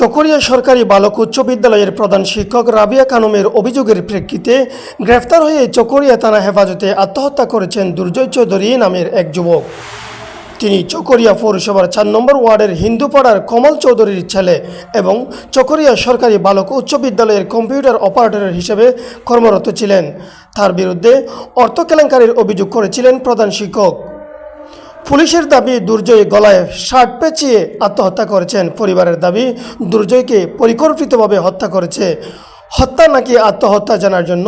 চকরিয়া সরকারি বালক উচ্চ বিদ্যালয়ের প্রধান শিক্ষক রাবিয়া কানুমের অভিযোগের প্রেক্ষিতে গ্রেফতার হয়ে চকরিয়া থানা হেফাজতে আত্মহত্যা করেছেন দুর্জয় চৌধুরী নামের এক যুবক। তিনি চকরিয়া পৌরসভার চার নম্বর ওয়ার্ডের হিন্দুপাড়ার কমল চৌধুরীর ছেলে এবং চকরিয়া সরকারি বালক উচ্চ বিদ্যালয়ের কম্পিউটার অপারেটর হিসেবে কর্মরত ছিলেন। তার বিরুদ্ধে অর্থ কেলেঙ্কারির অভিযোগ করেছিলেন প্রধান শিক্ষক। পুলিশের দাবি, দুর্জয় গলায় শার্ট পেঁচিয়ে আত্মহত্যা করেছেন। পরিবারের দাবি, দুর্জয়কে পরিকল্পিতভাবে হত্যা করেছে। হত্যা নাকি আত্মহত্যা জানার জন্য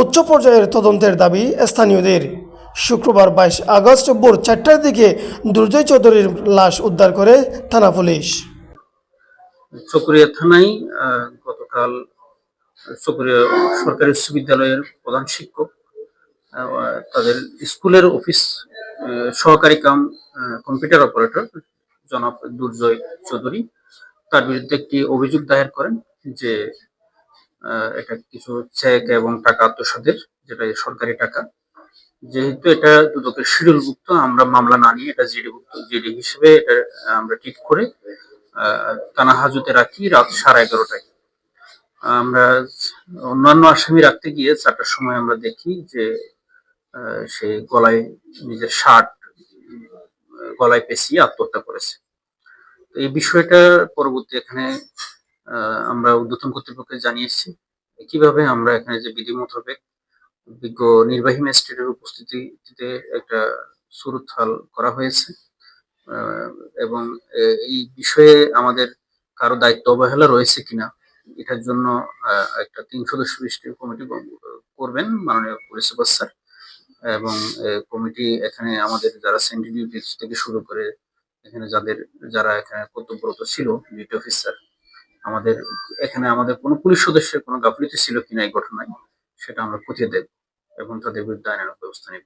উচ্চ পর্যায়ের তদন্তের দাবি স্থানীয়দের। শুক্রবার বাইশ আগস্ট ভোর চারটার দিকে দুর্জয় চৌধুরীর লাশ উদ্ধার করে থানা পুলিশ। চকরিয়া থানায় গতকাল চকরিয়া সরকারি বিশ্ববিদ্যালয়ের প্রধান শিক্ষক তাদের স্কুলের অফিস সহকারী কাম কম্পিউটার অপারেটর জনাব দুর্জয় চৌধুরী। তার বিরুদ্ধে একটি অভিযোগ দায়ের করেন যে এটা কিছু চেক এবং টাকা আত্মসাতের, যেটা সরকারি টাকা। যেহেতু এটা দুদকের শিডিউলভুক্ত, আমরা মামলা না নিয়ে এটা জিডিভুক্ত, জিডি হিসেবে এটা আমরা ঠিক করে থানা হাজতে রাখি রাত সাড়ে এগারোটায়। আমরা অন্যান্য আসামি রাখতে গিয়ে চারটার সময় আমরা দেখি যে সে গলায় নিজের শার্ট গলায় পেঁচিয়ে আত্মহত্যা করেছে। তো এই বিষয়টা পরবর্তী এখানে আমরা ঊর্ধ্বতন কর্তৃপক্ষকে জানিয়েছি। কীভাবে আমরা এখানে যে বিধি মোতাবেক বিজ্ঞ নির্বাহী ম্যাজিস্ট্রেটের উপস্থিতিতে একটা সুরুৎথাল করা হয়েছে। এবং এই বিষয়ে আমাদের কারও দায়িত্ব অবহেলা রয়েছে কিনা, এটার জন্য একটা তিন সদস্য বিশিষ্ট কমিটি করবেন মাননীয় পুলিশ সুপার স্যার। এবং কমিটি এখানে আমাদের যারা সেন্ট্রি ডিউটি থেকে শুরু করে, এখানে যাদের, যারা এখানে কর্তব্যরত ছিল ডিউটি অফিসার আমাদের, এখানে আমাদের কোনো পুলিশ সদস্যের কোনো গাফিলতি ছিল কিনা এই ঘটনায়, সেটা আমরা খতিয়ে দেব এবং তাদের বিরুদ্ধে আইনানুগ ব্যবস্থা নেব।